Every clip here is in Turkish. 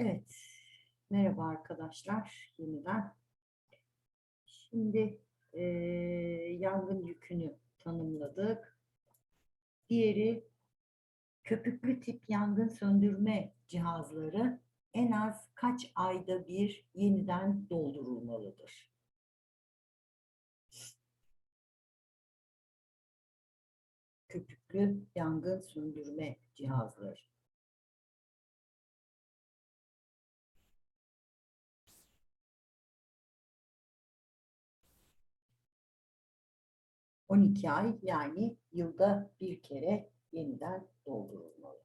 Evet, merhaba arkadaşlar yeniden. Şimdi eee, yangın yükünü tanımladık. Diğeri köpüklü tip yangın söndürme cihazları en az kaç ayda bir yeniden doldurulmalıdır? Köpüklü yangın söndürme cihazları. 12 ay yani yılda bir kere yeniden doldurulmalı.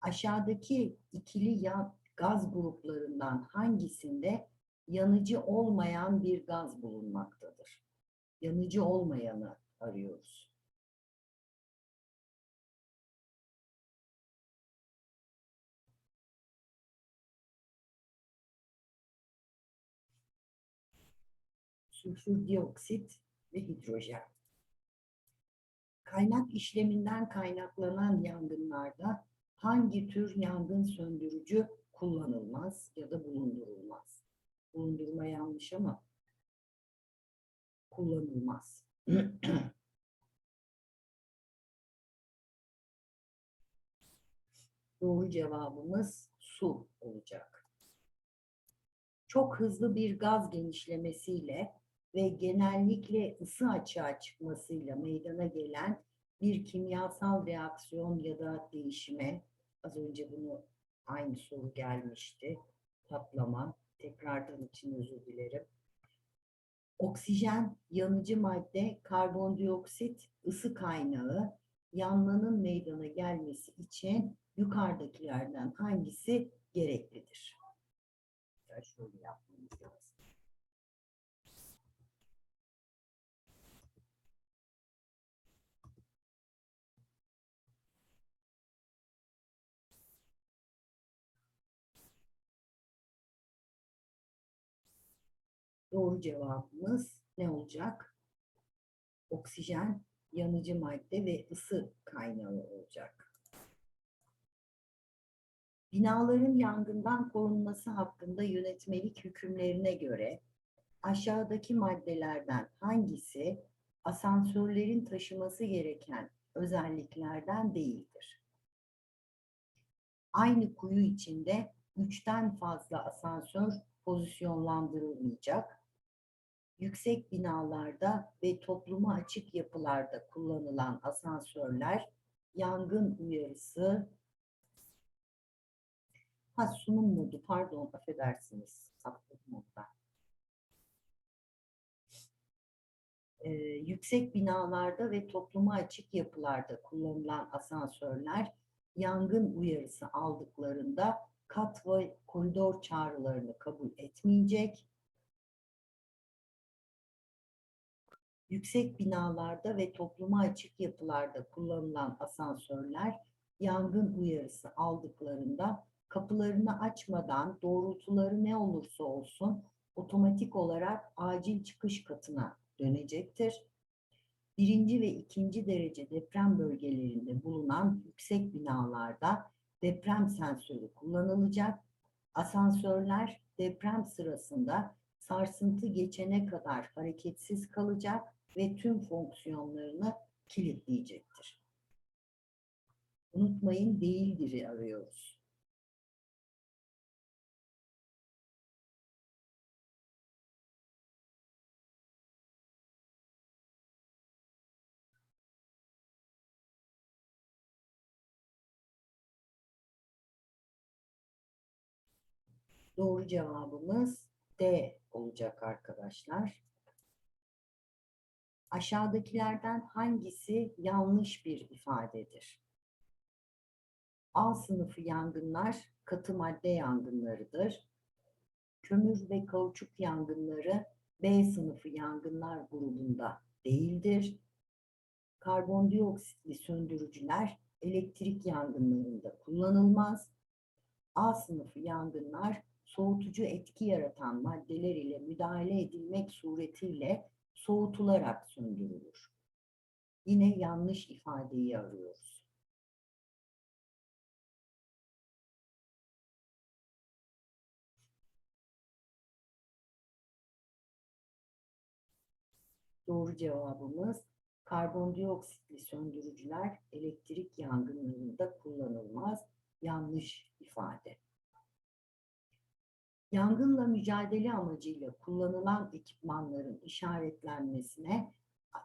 Aşağıdaki ikili ya gaz gruplarından hangisinde yanıcı olmayan bir gaz bulunmaktadır? Yanıcı olmayanı arıyoruz. Sülfür dioksit ve hidrojen. Kaynak işleminden kaynaklanan yangınlarda hangi tür yangın söndürücü kullanılmaz ya da bulundurulmaz? Bulundurma yanlış ama kullanılmaz. Doğru cevabımız su olacak. Çok hızlı bir gaz genişlemesiyle ve genellikle ısı açığa çıkmasıyla meydana gelen bir kimyasal reaksiyon ya da değişime, az önce bunu aynı soru gelmişti, patlama, tekrardan için özür dilerim. Oksijen, yanıcı madde, karbondioksit, ısı kaynağı, yanmanın meydana gelmesi için yukarıdakilerden hangisi gereklidir? Şöyle yapmamız lazım. Doğru cevabımız ne olacak? Oksijen, yanıcı madde ve ısı kaynağı olacak. Binaların yangından korunması hakkında yönetmelik hükümlerine göre aşağıdaki maddelerden hangisi asansörlerin taşıması gereken özelliklerden değildir? Aynı kuyu içinde üçten fazla asansör pozisyonlandırılmayacak. Yüksek binalarda ve topluma açık yapılarda kullanılan asansörler yangın uyarısı ha sunum modu pardon affedersiniz saklı modda. Ee, yüksek binalarda ve topluma açık yapılarda kullanılan asansörler yangın uyarısı aldıklarında kat ve koridor çağrılarını kabul etmeyecek. Yüksek binalarda ve topluma açık yapılarda kullanılan asansörler yangın uyarısı aldıklarında kapılarını açmadan doğrultuları ne olursa olsun otomatik olarak acil çıkış katına dönecektir. Birinci ve ikinci derece deprem bölgelerinde bulunan yüksek binalarda deprem sensörü kullanılacak. Asansörler deprem sırasında sarsıntı geçene kadar hareketsiz kalacak ve tüm fonksiyonlarını kilitleyecektir. Unutmayın değildir'i arıyoruz. Doğru cevabımız D olacak arkadaşlar. Aşağıdakilerden hangisi yanlış bir ifadedir? A sınıfı yangınlar katı madde yangınlarıdır. Kömür ve kauçuk yangınları B sınıfı yangınlar grubunda değildir. Karbondioksitli söndürücüler elektrik yangınlarında kullanılmaz. A sınıfı yangınlar soğutucu etki yaratan maddeler ile müdahale edilmek suretiyle soğutularak sündürülür. Yine yanlış ifadeyi arıyoruz. Doğru cevabımız karbondioksitli söndürücüler elektrik yangınlarında kullanılmaz. Yanlış ifade. Yangınla mücadele amacıyla kullanılan ekipmanların işaretlenmesine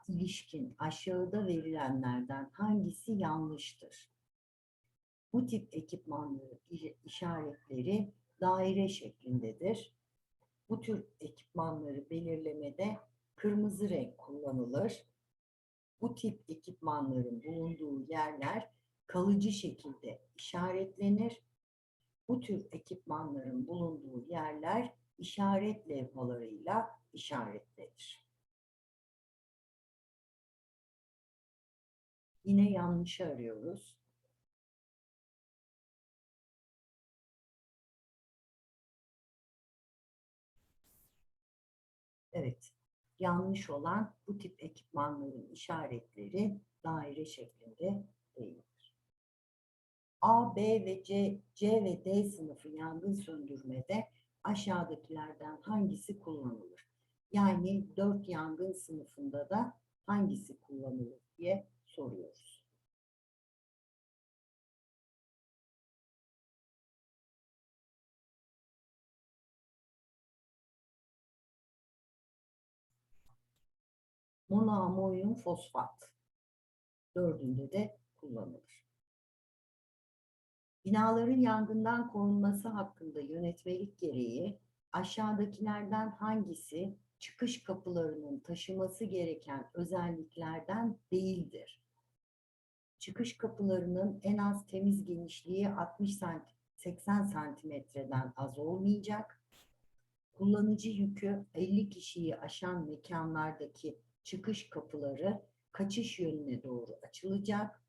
ilişkin aşağıda verilenlerden hangisi yanlıştır? Bu tip ekipmanların işaretleri daire şeklindedir. Bu tür ekipmanları belirlemede kırmızı renk kullanılır. Bu tip ekipmanların bulunduğu yerler kalıcı şekilde işaretlenir. Bu tür ekipmanların bulunduğu yerler işaret levhalarıyla işaretlenir. Yine yanlışı arıyoruz. Evet, yanlış olan bu tip ekipmanların işaretleri daire şeklinde değildir. A, B ve C, C ve D sınıfı yangın söndürmede aşağıdakilerden hangisi kullanılır? Yani dört yangın sınıfında da hangisi kullanılır diye soruyoruz. Monoamonyum fosfat. Dördünde de kullanılır. Binaların yangından korunması hakkında yönetmelik gereği aşağıdakilerden hangisi çıkış kapılarının taşıması gereken özelliklerden değildir? Çıkış kapılarının en az temiz genişliği 60 santim, 80 santimetreden az olmayacak. Kullanıcı yükü 50 kişiyi aşan mekanlardaki çıkış kapıları kaçış yönüne doğru açılacak.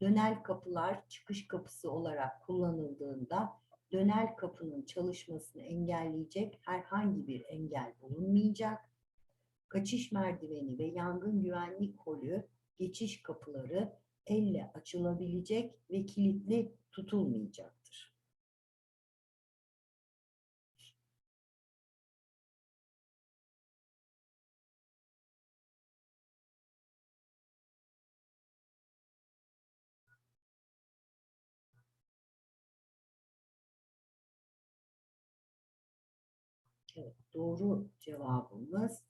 Dönel kapılar çıkış kapısı olarak kullanıldığında dönel kapının çalışmasını engelleyecek herhangi bir engel bulunmayacak. Kaçış merdiveni ve yangın güvenlik kolü geçiş kapıları elle açılabilecek ve kilitli tutulmayacaktır. Evet, doğru cevabımız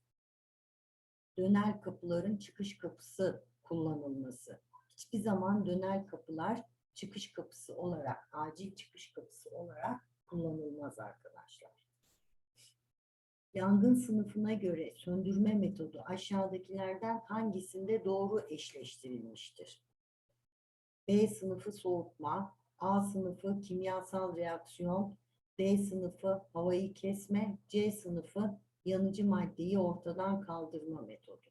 dönel kapıların çıkış kapısı kullanılması. Hiçbir zaman dönel kapılar çıkış kapısı olarak, acil çıkış kapısı olarak kullanılmaz arkadaşlar. Yangın sınıfına göre söndürme metodu aşağıdakilerden hangisinde doğru eşleştirilmiştir? B sınıfı soğutma, A sınıfı kimyasal reaksiyon, D sınıfı havayı kesme, C sınıfı yanıcı maddeyi ortadan kaldırma metodu.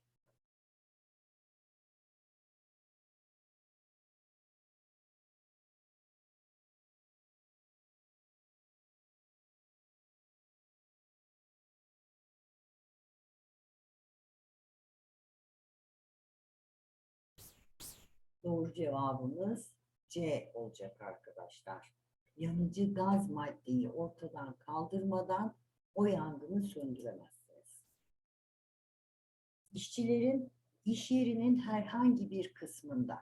Doğru cevabımız C olacak arkadaşlar. Yanıcı gaz maddeyi ortadan kaldırmadan o yangını söndüremezsiniz. İşçilerin iş yerinin herhangi bir kısmında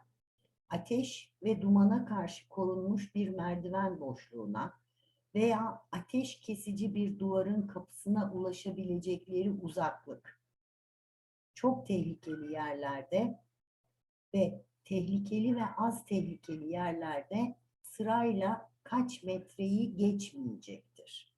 ateş ve dumana karşı korunmuş bir merdiven boşluğuna veya ateş kesici bir duvarın kapısına ulaşabilecekleri uzaklık çok tehlikeli yerlerde ve tehlikeli ve az tehlikeli yerlerde sırayla kaç metreyi geçmeyecektir.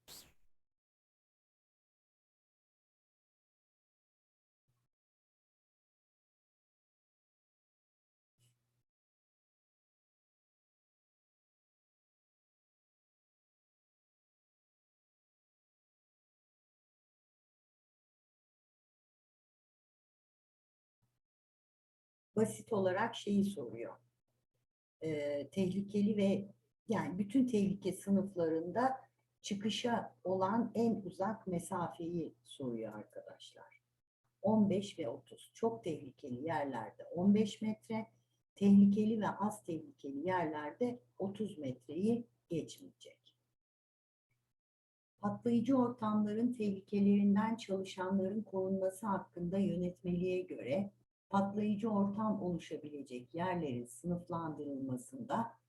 Basit olarak şeyi soruyor. Ee, tehlikeli ve yani bütün tehlike sınıflarında çıkışa olan en uzak mesafeyi soruyor arkadaşlar. 15 ve 30. Çok tehlikeli yerlerde 15 metre, tehlikeli ve az tehlikeli yerlerde 30 metreyi geçmeyecek. Patlayıcı ortamların tehlikelerinden çalışanların korunması hakkında yönetmeliğe göre patlayıcı ortam oluşabilecek yerlerin sınıflandırılmasında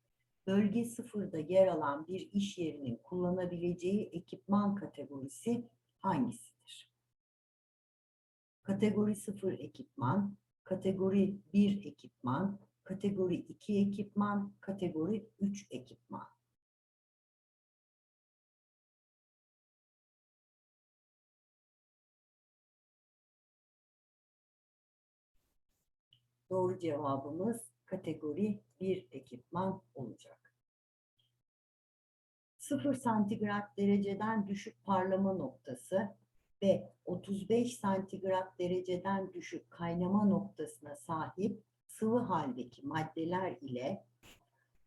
bölge sıfırda yer alan bir iş yerinin kullanabileceği ekipman kategorisi hangisidir? Kategori 0 ekipman, kategori 1 ekipman, kategori 2 ekipman, kategori 3 ekipman. Doğru cevabımız kategori 1 ekipman olacak. 0 santigrat dereceden düşük parlama noktası ve 35 santigrat dereceden düşük kaynama noktasına sahip sıvı haldeki maddeler ile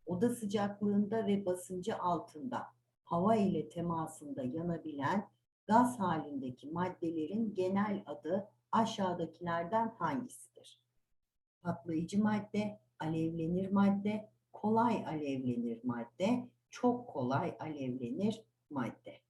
oda sıcaklığında ve basıncı altında hava ile temasında yanabilen gaz halindeki maddelerin genel adı aşağıdakilerden hangisidir? Patlayıcı madde, alevlenir madde, kolay alevlenir madde, çok kolay alevlenir madde.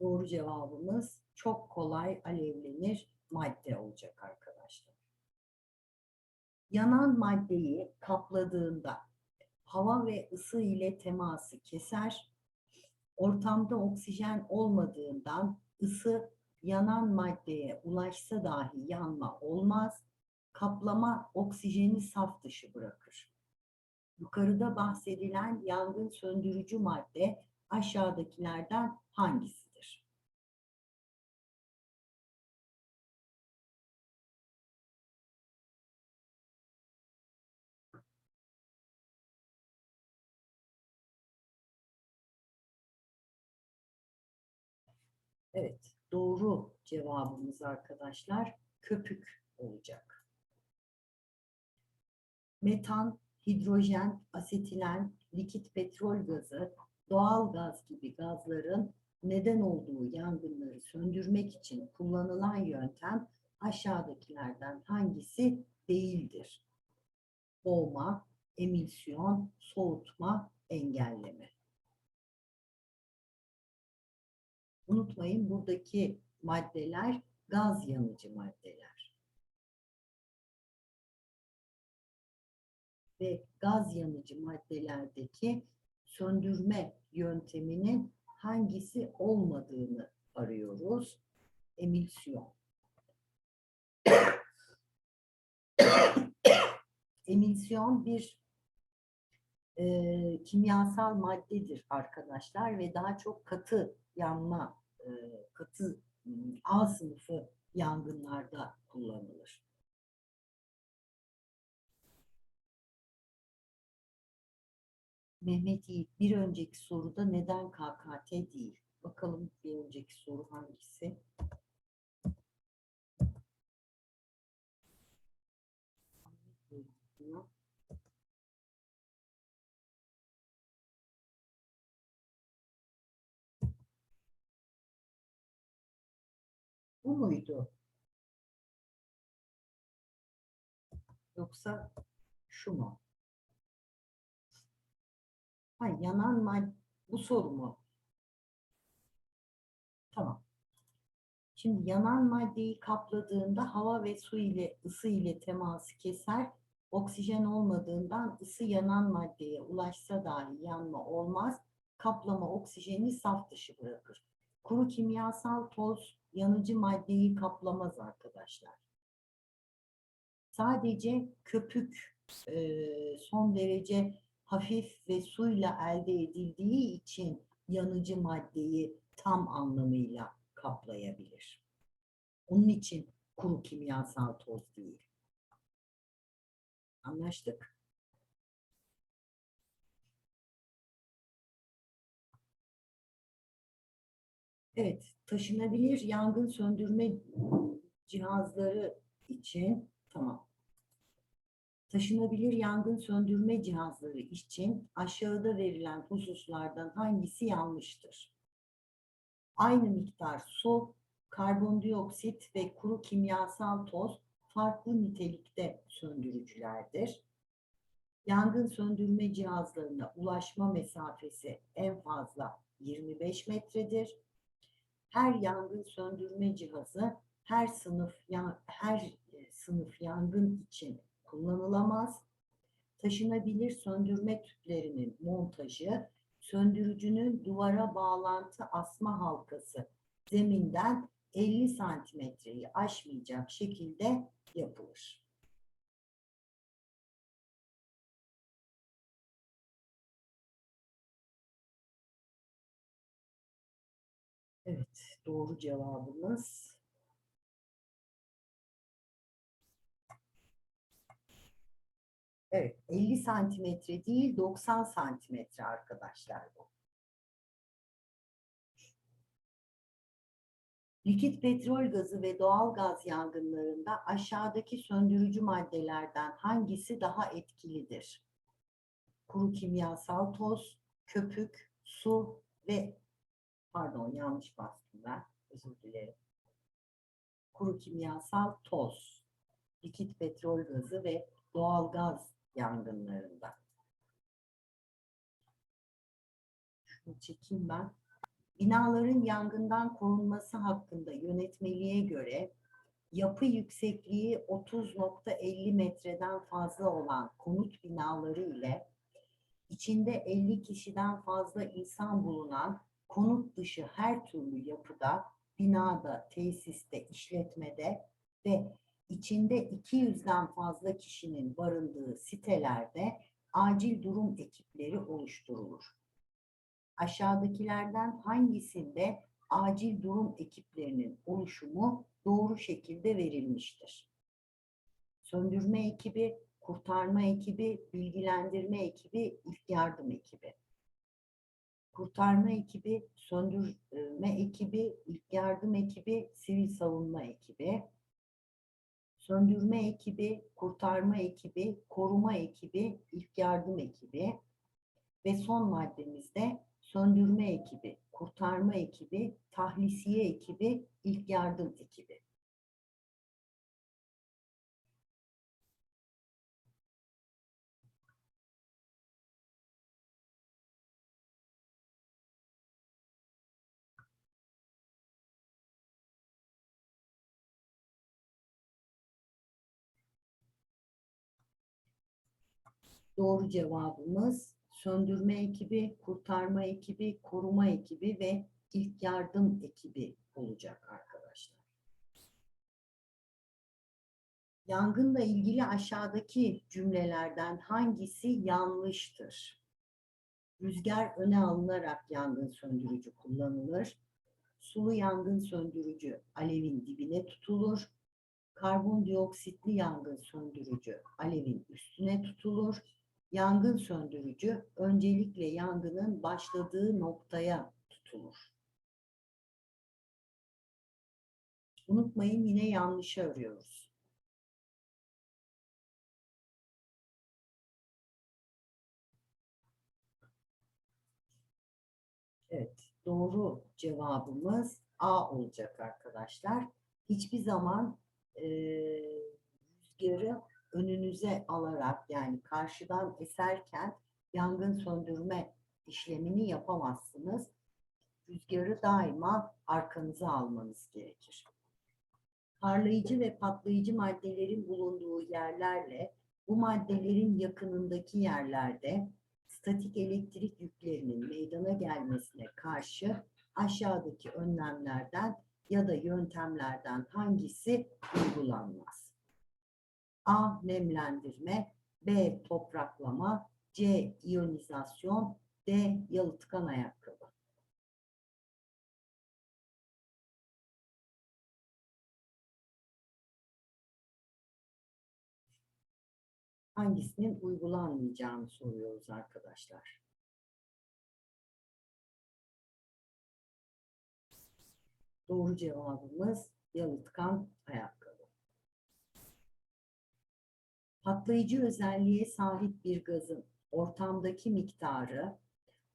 Doğru cevabımız çok kolay alevlenir madde olacak arkadaşlar. Yanan maddeyi kapladığında hava ve ısı ile teması keser. Ortamda oksijen olmadığından ısı yanan maddeye ulaşsa dahi yanma olmaz. Kaplama oksijeni saf dışı bırakır. Yukarıda bahsedilen yangın söndürücü madde aşağıdakilerden hangisidir? Evet, doğru cevabımız arkadaşlar köpük olacak. Metan, hidrojen, asetilen, likit petrol gazı, doğal gaz gibi gazların neden olduğu yangınları söndürmek için kullanılan yöntem aşağıdakilerden hangisi değildir? Boğma, emisyon, soğutma, engelleme. Unutmayın buradaki maddeler gaz yanıcı maddeler. Ve gaz yanıcı maddelerdeki söndürme yönteminin hangisi olmadığını arıyoruz. Emisyon. Emisyon bir e, kimyasal maddedir arkadaşlar ve daha çok katı yanma, e, katı A sınıfı yangınlarda kullanılır. Mehmet Yiğit bir önceki soruda neden KKT değil? Bakalım bir önceki soru hangisi? Bu muydu? Yoksa şu mu? Ha, yanan madde bu soru mu? Tamam. Şimdi yanan maddeyi kapladığında hava ve su ile ısı ile teması keser. Oksijen olmadığından ısı yanan maddeye ulaşsa dahi yanma olmaz. Kaplama oksijeni saf dışı bırakır. Kuru kimyasal toz yanıcı maddeyi kaplamaz arkadaşlar. Sadece köpük e, son derece hafif ve suyla elde edildiği için yanıcı maddeyi tam anlamıyla kaplayabilir. Onun için kuru kimyasal toz değil. Anlaştık. Evet, taşınabilir yangın söndürme cihazları için tamam. Taşınabilir yangın söndürme cihazları için aşağıda verilen hususlardan hangisi yanlıştır? Aynı miktar su, karbondioksit ve kuru kimyasal toz farklı nitelikte söndürücülerdir. Yangın söndürme cihazlarına ulaşma mesafesi en fazla 25 metredir. Her yangın söndürme cihazı her sınıf ya- her e, sınıf yangın için kullanılamaz. Taşınabilir söndürme tüplerinin montajı söndürücünün duvara bağlantı asma halkası zeminden 50 santimetreyi aşmayacak şekilde yapılır. Evet, doğru cevabımız Evet, 50 santimetre değil 90 santimetre arkadaşlar bu. Likit petrol gazı ve doğal gaz yangınlarında aşağıdaki söndürücü maddelerden hangisi daha etkilidir? Kuru kimyasal toz, köpük, su ve pardon yanlış bastım ben. Özür dilerim. Kuru kimyasal toz, likit petrol gazı ve doğal gaz yangınlarında. Şunu çekeyim ben. Binaların yangından korunması hakkında yönetmeliğe göre yapı yüksekliği 30.50 metreden fazla olan konut binaları ile içinde 50 kişiden fazla insan bulunan konut dışı her türlü yapıda, binada, tesiste, işletmede ve içinde 200'den fazla kişinin barındığı sitelerde acil durum ekipleri oluşturulur. Aşağıdakilerden hangisinde acil durum ekiplerinin oluşumu doğru şekilde verilmiştir? Söndürme ekibi, kurtarma ekibi, bilgilendirme ekibi, ilk yardım ekibi. Kurtarma ekibi, söndürme ekibi, ilk yardım ekibi, sivil savunma ekibi söndürme ekibi, kurtarma ekibi, koruma ekibi, ilk yardım ekibi ve son maddemizde söndürme ekibi, kurtarma ekibi, tahlisiye ekibi, ilk yardım ekibi. Doğru cevabımız söndürme ekibi, kurtarma ekibi, koruma ekibi ve ilk yardım ekibi olacak arkadaşlar. Yangınla ilgili aşağıdaki cümlelerden hangisi yanlıştır? Rüzgar öne alınarak yangın söndürücü kullanılır. Sulu yangın söndürücü alevin dibine tutulur. Karbondioksitli yangın söndürücü alevin üstüne tutulur yangın söndürücü öncelikle yangının başladığı noktaya tutulur. Unutmayın yine yanlışı arıyoruz. Evet, doğru cevabımız A olacak arkadaşlar. Hiçbir zaman e, rüzgarı önünüze alarak yani karşıdan eserken yangın söndürme işlemini yapamazsınız. Rüzgarı daima arkanıza almanız gerekir. Parlayıcı ve patlayıcı maddelerin bulunduğu yerlerle bu maddelerin yakınındaki yerlerde statik elektrik yüklerinin meydana gelmesine karşı aşağıdaki önlemlerden ya da yöntemlerden hangisi uygulanmaz? A. Nemlendirme B. Topraklama C. iyonizasyon D. Yalıtkan ayakkabı. Hangisinin uygulanmayacağını soruyoruz arkadaşlar. Doğru cevabımız yalıtkan ayakkabı. Patlayıcı özelliğe sahip bir gazın ortamdaki miktarı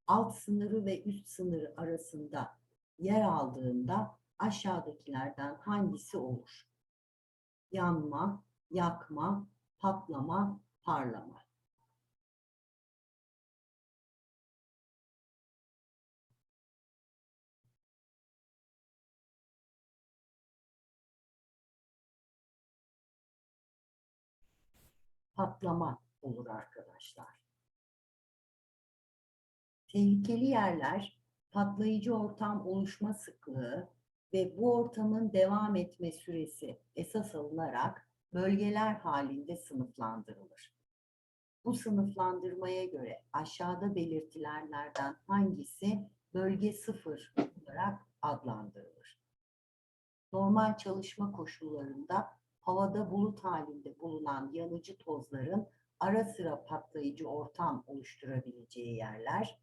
alt sınırı ve üst sınırı arasında yer aldığında aşağıdakilerden hangisi olur? Yanma, yakma, patlama, parlama. Patlama olur arkadaşlar. Tehlikeli yerler patlayıcı ortam oluşma sıklığı ve bu ortamın devam etme süresi esas alınarak bölgeler halinde sınıflandırılır. Bu sınıflandırmaya göre aşağıda belirtilenlerden hangisi bölge sıfır olarak adlandırılır? Normal çalışma koşullarında havada bulut halinde bulunan yanıcı tozların ara sıra patlayıcı ortam oluşturabileceği yerler,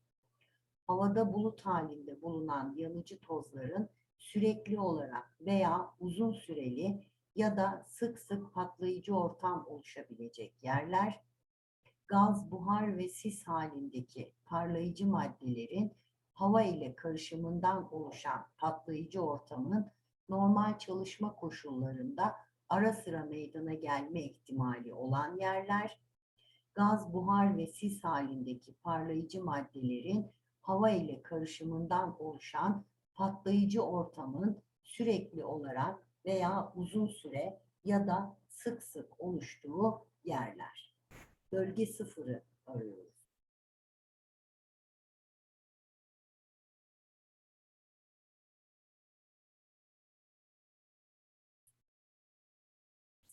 havada bulut halinde bulunan yanıcı tozların sürekli olarak veya uzun süreli ya da sık sık patlayıcı ortam oluşabilecek yerler, gaz, buhar ve sis halindeki parlayıcı maddelerin hava ile karışımından oluşan patlayıcı ortamın normal çalışma koşullarında ara sıra meydana gelme ihtimali olan yerler, gaz, buhar ve sis halindeki parlayıcı maddelerin hava ile karışımından oluşan patlayıcı ortamın sürekli olarak veya uzun süre ya da sık sık oluştuğu yerler. Bölge sıfırı arıyoruz.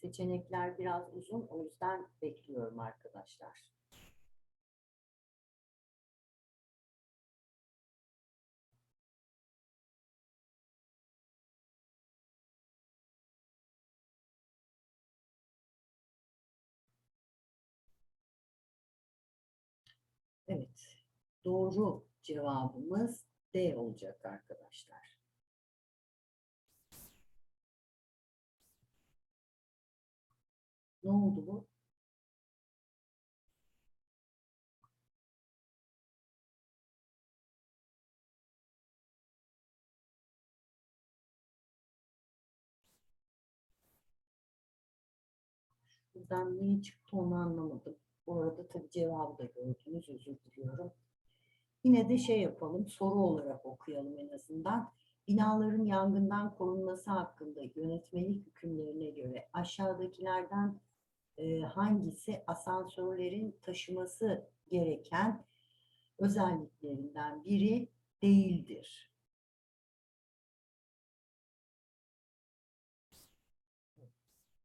Seçenekler biraz uzun o yüzden bekliyorum arkadaşlar. Evet, doğru cevabımız D olacak arkadaşlar. Ne oldu bu? Buradan niye çıktı onu anlamadım. Bu arada tabii cevabı da gördünüz. Özür diliyorum. Yine de şey yapalım. Soru olarak okuyalım en azından. Binaların yangından korunması hakkında yönetmelik hükümlerine göre aşağıdakilerden e, hangisi asansörlerin taşıması gereken özelliklerinden biri değildir?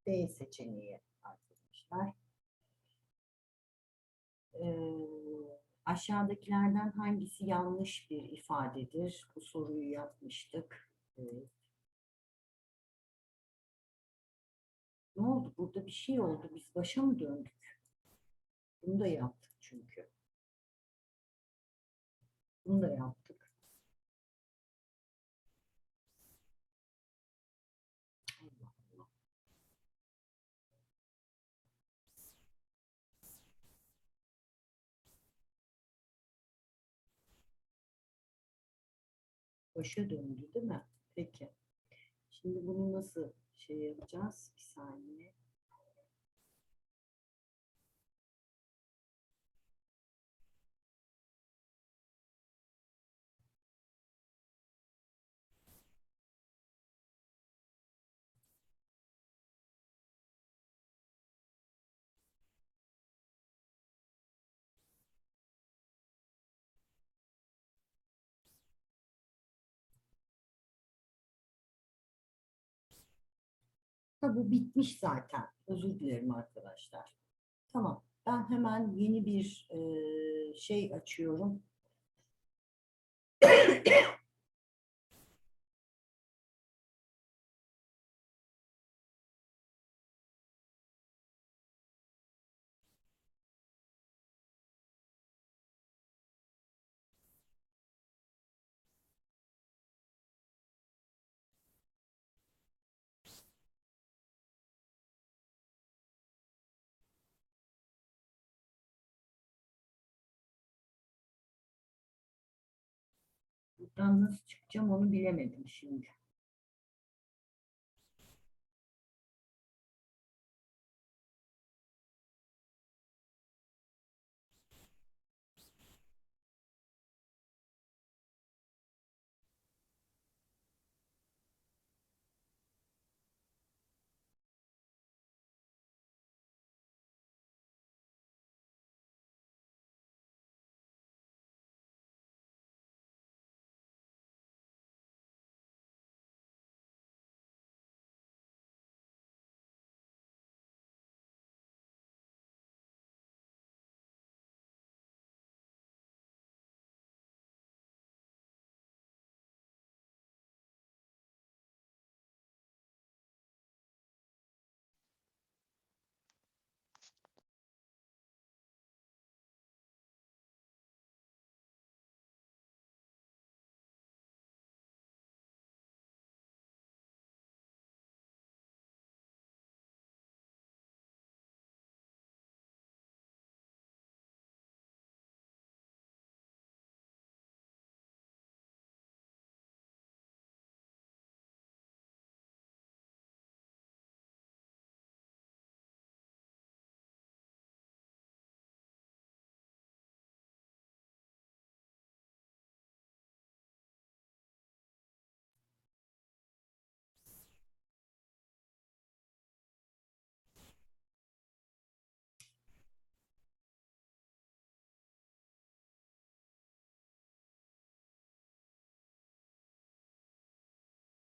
D seçeneği arkadaşlar. Ee, aşağıdakilerden hangisi yanlış bir ifadedir? Bu soruyu yapmıştık. Evet. Ne oldu? Burada bir şey oldu. Biz başa mı döndük? Bunu da yaptık çünkü. Bunu da yaptık. Allah Allah. Başa döndü değil mi? Peki. Şimdi bunu nasıl şey yapacağız? Bir saniye. Ha, bu bitmiş zaten. Özür dilerim arkadaşlar. Tamam. Ben hemen yeni bir e, şey açıyorum. Nasıl çıkacağım onu bilemedim şimdi.